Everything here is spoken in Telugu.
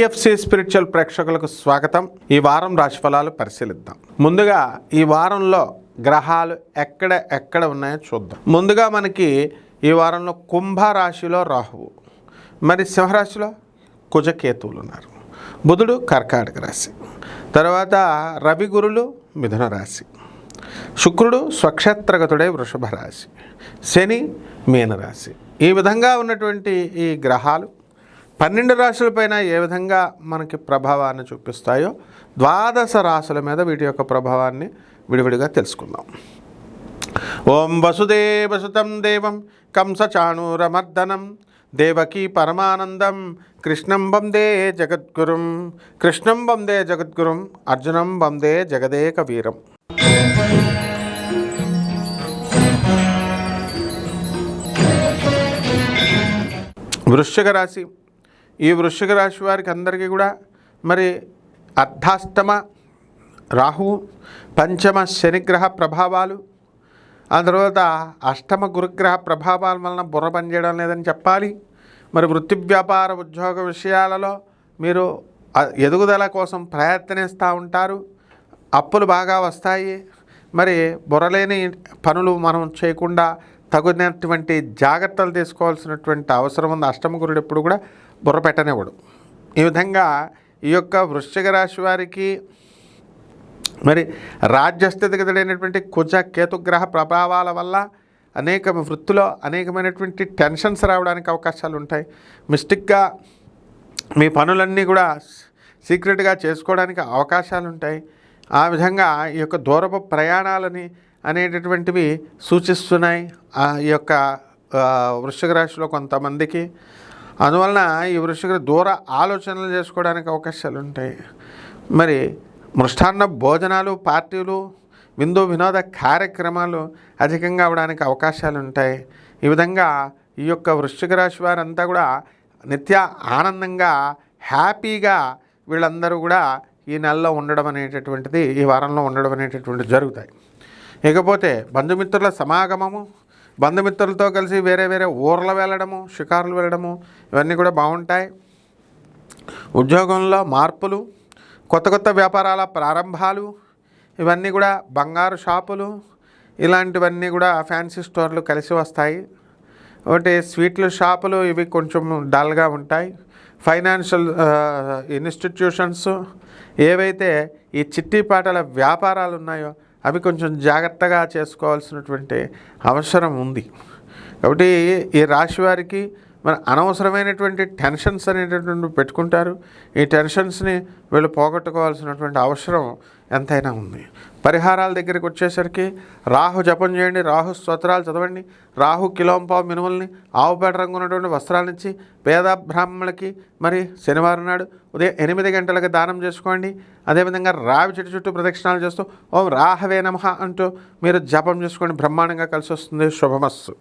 పిఎఫ్సి స్పిరిచువల్ ప్రేక్షకులకు స్వాగతం. ఈ వారం రాశిఫలాలు పరిశీలిద్దాం. ముందుగా ఈ వారంలో గ్రహాలు ఎక్కడ ఎక్కడ ఉన్నాయో చూద్దాం. ముందుగా మనకి ఈ వారంలో కుంభ రాశిలో రాహువు. మరి సింహరాశిలో కుజకేతువులు ఉన్నారు. బుధుడు కర్కాటక రాశి. తర్వాత రవి గురులు మిథున రాశి. శుక్రుడు స్వక్షేత్రగతుడే వృషభ రాశి. శని మీనరాశి. ఈ విధంగా ఉన్నటువంటి ఈ గ్రహాలు పన్నెండు రాశులపైన ఏ విధంగా మనకి ప్రభావాన్ని చూపిస్తాయో ద్వాదశ రాశుల మీద వీటి యొక్క ప్రభావాన్ని విడివిడిగా తెలుసుకుందాం. ఓం వసుదేవసుతం దేవం కంసచాణూరమర్దనం దేవకీ పరమానందం కృష్ణం వందే జగద్గురుం కృష్ణం వందే జగద్గురుం అర్జునం వందే జగదేక వీరం వృశ్చిక రాశి ఈ వృశ్చిక రాశి వారికి అందరికీ కూడా మరి అర్ధాష్టమ రాహువు పంచమ శనిగ్రహ ప్రభావాలు ఆ తర్వాత అష్టమ గురుగ్రహ ప్రభావాల వలన బుర్ర పనిచేయడం లేదని చెప్పాలి. మరి వృత్తి వ్యాపార ఉద్యోగ విషయాలలో మీరు ఎదుగుదల కోసం ప్రయత్నిస్తూ ఉంటారు. అప్పులు బాగా వస్తాయి. మరి బుర్రలేని పనులు మనం చేయకుండా తగినటువంటి జాగ్రత్తలు తీసుకోవాల్సినటువంటి అవసరం ఉంది. అష్టమ గురుడు ఎప్పుడు కూడా బుర్ర పెట్టనివ్వడు. ఈ విధంగా ఈ యొక్క వృశ్చిక రాశి వారికి మరి రాజ్యస్థితిగతుడైనటువంటి కుజ కేతుగ్రహ ప్రభావాల వల్ల అనేక వృత్తిలో అనేకమైనటువంటి టెన్షన్స్ రావడానికి అవకాశాలు ఉంటాయి. మిస్టిక్గా మీ పనులన్నీ కూడా సీక్రెట్గా చేసుకోవడానికి అవకాశాలు ఉంటాయి. ఆ విధంగా ఈ యొక్క దూరపు ప్రయాణాలని అనేటటువంటివి సూచిస్తున్నాయి. ఆ ఈ యొక్క వృషక రాశిలో కొంతమందికి. అందువలన ఈ వృశ్చిక దూర ఆలోచనలు చేసుకోవడానికి అవకాశాలు ఉంటాయి. మరి మృష్టాన్న భోజనాలు పార్టీలు విందు వినోద కార్యక్రమాలు అధికంగా అవడానికి అవకాశాలు ఉంటాయి. ఈ విధంగా ఈ యొక్క వృశ్చిక రాశి వారంతా కూడా నిత్య ఆనందంగా హ్యాపీగా వీళ్ళందరూ కూడా ఈ నెలలో ఉండడం అనేటటువంటిది ఈ వారంలో ఉండడం అనేటటువంటిది జరుగుతాయి. ఇకపోతే బంధుమిత్రుల సమాగమము బంధుమిత్రులతో కలిసి వేరే వేరే ఊర్లు వెళ్ళడము షికారులు వెళ్ళడము ఇవన్నీ కూడా బాగుంటాయి. ఉద్యోగంలో మార్పులు కొత్త కొత్త వ్యాపారాల ప్రారంభాలు ఇవన్నీ కూడా బంగారు షాపులు ఇలాంటివన్నీ కూడా ఫ్యాన్సీ స్టోర్లు కలిసి వస్తాయి. ఒకటి స్వీట్ల షాపులు ఇవి కొంచెం డల్గా ఉంటాయి. ఫైనాన్షియల్ ఇన్స్టిట్యూషన్స్ ఏవైతే ఈ చిట్టి పాటల వ్యాపారాలు ఉన్నాయో అవి కొంచెం జాగ్రత్తగా చేసుకోవాల్సినటువంటి అవసరం ఉంది. కాబట్టి ఈ రాశి వారికి మరి అనవసరమైనటువంటి టెన్షన్స్ అనేటటువంటి పెట్టుకుంటారు. ఈ టెన్షన్స్ని వీళ్ళు పోగొట్టుకోవాల్సినటువంటి అవసరం ఎంతైనా ఉంది. పరిహారాల దగ్గరికి వచ్చేసరికి రాహు జపం చేయండి రాహు స్తోత్రాలు చదవండి రాహు కిలోంపావు మినుముల్ని ఆవుపేట రంగు ఉన్నటువంటి వస్త్రాలనిచ్చి పేద బ్రాహ్మణులకి మరి శనివారం నాడు ఉదయం ఎనిమిది గంటలకు దానం చేసుకోండి. అదేవిధంగా రావి చెట్టు చుట్టూ ప్రదక్షిణాలు చేస్తూ ఓం రాహవే నమః అంటూ మీరు జపం చేసుకోండి. బ్రహ్మాండంగా కలిసి వస్తుంది. శుభమస్సు.